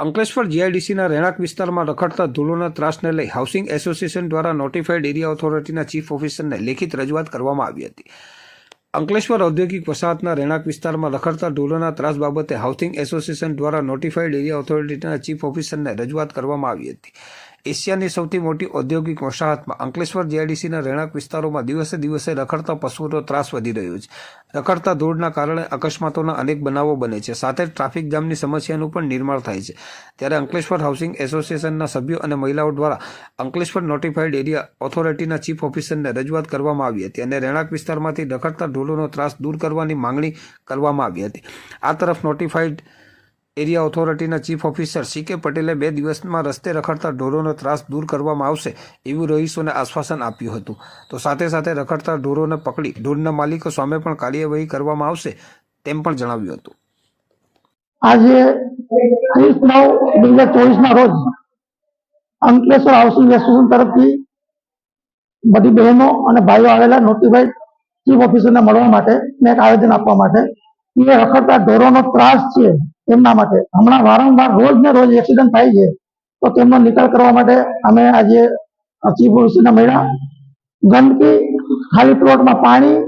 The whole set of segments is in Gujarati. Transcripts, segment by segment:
અંકલેશ્વર જીઆઈડીસીના રહેણાંક વિસ્તારમાં રખડતા ધૂળોના ત્રાસને લઈ હાઉસિંગ એસોસિએશન દ્વારા નોટિફાઈડ એરિયા ઓથોરિટીના ચીફ ઓફિસરને લેખિત રજૂઆત કરવામાં આવી હતી. અંકલેશ્વર ઔદ્યોગિક વસાહતના રહેણાંક વિસ્તારમાં રખડતા ઢોલોના ત્રાસ બાબતે હાઉસિંગ એસોસિએશન દ્વારા નોટિફાઈડ એરિયા ઓથોરિટીના ચીફ ઓફિસરને રજૂઆત કરવામાં આવી હતી. એશિયાની સૌથી મોટી ઔદ્યોગિક વસાહતમાં અંકલેશ્વર જીઆઈડીસીના રહેણાંક વિસ્તારોમાં દિવસે દિવસે રખડતા પશુઓનો ત્રાસ વધી રહ્યો છે. રખડતા ધૂળના કારણે અકસ્માતોના અનેક બનાવો બને છે. સાથે ટ્રાફિક જામની સમસ્યાનું પણ નિર્માણ થાય છે. ત્યારે અંકલેશ્વર હાઉસિંગ એસોસિએશનના સભ્યો અને મહિલાઓ દ્વારા અંકલેશ્વર નોટિફાઈડ એરિયા ઓથોરિટીના ચીફ ઓફિસરને રજૂઆત કરવામાં આવી હતી અને રહેણાંક વિસ્તારમાંથી રખડતા ઢોલોનો ત્રાસ દૂર કરવાની માંગણી કરવામાં આવી હતી. આ તરફ નોટિફાઈડ એરિયા ઓથોરિટીના ચીફ ઓફિસર સી કે પટેલે બે દિવસમાં રસ્તે રખડતા ઢોરોનો ત્રાસ દૂર કરવામાં આવશે એવું રહીશોને આશ્વાસન આપ્યું હતું. તો સાથે સાથે રખડતા ઢોરોને પકડી ઢોરના માલિકો સામે પણ કાર્યવાહી કરવામાં આવશે તેમ પણ જણાવ્યું હતું. આજે ત્રીસ નવ બે હજાર ચોવીસ ના રોજ અંકલેશ્વર હાઉસિંગ એસોસિએશન તરફથી બધી બહેનો અને ભાઈઓ આવેલા નોટિફાઈડ ચીફ ઓફિસરને મળવા માટે ને એક આવેદન આપવા માટે. એ રખડતા ઢોરોનો ત્રાસ છે. એમના માટે. હમણાં વારંવાર રોજ ને રોજ એક્સિડન્ટ થાય છે. તો તેમનો નિકાલ કરવા માટે અમે આજે ચીફ ઓફિસરને મળ્યા ગંદકી, ખાલી પ્લોટમાં પાણી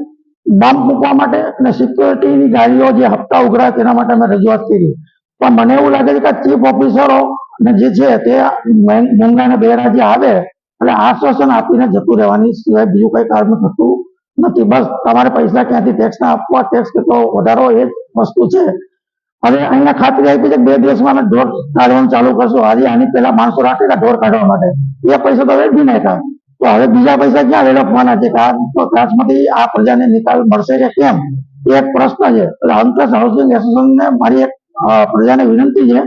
ડમ્પ મૂકવા માટે અને સિક્યોરિટીની ગાડીઓ જે હપ્તા ઉઘરાય તેના માટે અમે રજૂઆત કરી. પણ મને એવું લાગે છે કે ચીફ ઓફિસરો અને જે છે તે મોંઘા અને બેરા જે આવે એટલે આશ્વાસન આપીને જતું રહેવાની સિવાય બીજું કઈ કારણ થતું નથી. બસ, તમારે પૈસા ક્યાંથી ટેક્સ ના આપવા? ટેક્સ કેટલો વધારો એ વસ્તુ છે. હવે અહીંયા ખાતરી આપી છે બે દિવસમાં અમે ઢોર કાઢવાનું ચાલુ કરશું. આજે આની પહેલા માણસો રાખેલા ઢોર કાઢવા માટે. એ પૈસા તો વેઠી નાખ્યા તો હવે બીજા પૈસા ક્યાં વેડફવાના છે? કે આ પ્રજાને નિકાલ મળશે કે કેમ? એક પ્રશ્ન છે. એટલે અંકલેશ હાઉસિંગ એસોસિએશનને મારી એક પ્રજાને વિનંતી છે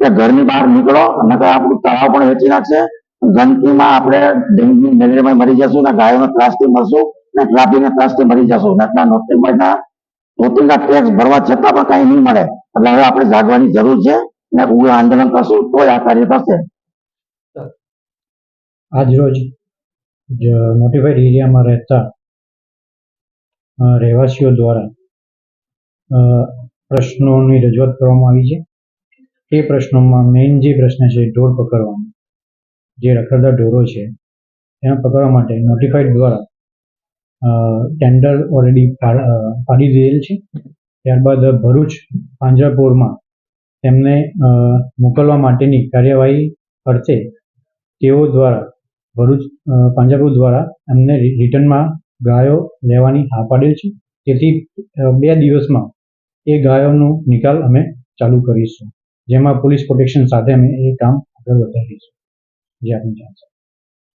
કે ઘરની બહાર નીકળો, નકર આપણું તળાવ પણ વેચી નાખશે. ગંદકીમાં આપણે ડેન્ગ્યુ, મેલેરિયામાં મરી જશું ને ગાયોનો ત્રાસથી મરશું ને ટ્રાફિકના ત્રાસથી મરી જશું. ને નોટિફાઈડના રોજિંદા ટેક્સ ભરવા છતાં પણ કઈ નહીં મળે. એટલે હવે આપણે જાગવાની જરૂર છે ને ઉગ્ર આંદોલન કરશું તો આ કાર્ય થશે. આજરોજ નોટિફાઈડ એરિયામાં રહેતા રહેવાસીઓ દ્વારા પ્રશ્નોની રજૂઆત કરવામાં આવી છે. એ પ્રશ્નોમાં મેઇન જે પ્રશ્ન છે ઢોર પકડવાનો. જે રખડતા ઢોરો છે, એને પકડવા માટે નોટિફાઈડ દ્વારા ટેન્ડર ઓલરેડી પાડી દીધેલ છે. ત્યારબાદ ભરૂચ પાંજરાપોળમાં તેમને મોકલવા માટેની કાર્યવાહી અર્થે તેઓ દ્વારા, ભરૂચ પાંજરાપોળ દ્વારા અમને રિટર્નમાં ગાયો લેવાની હા પાડેલ છે. તેથી બે દિવસમાં એ ગાયોનો નિકાલ અમે ચાલુ કરીશું. જેમાં પોલીસ પ્રોટેક્શન સાથે અમે એ કામ આગળ વધારીશું. જે આપણે જાણશે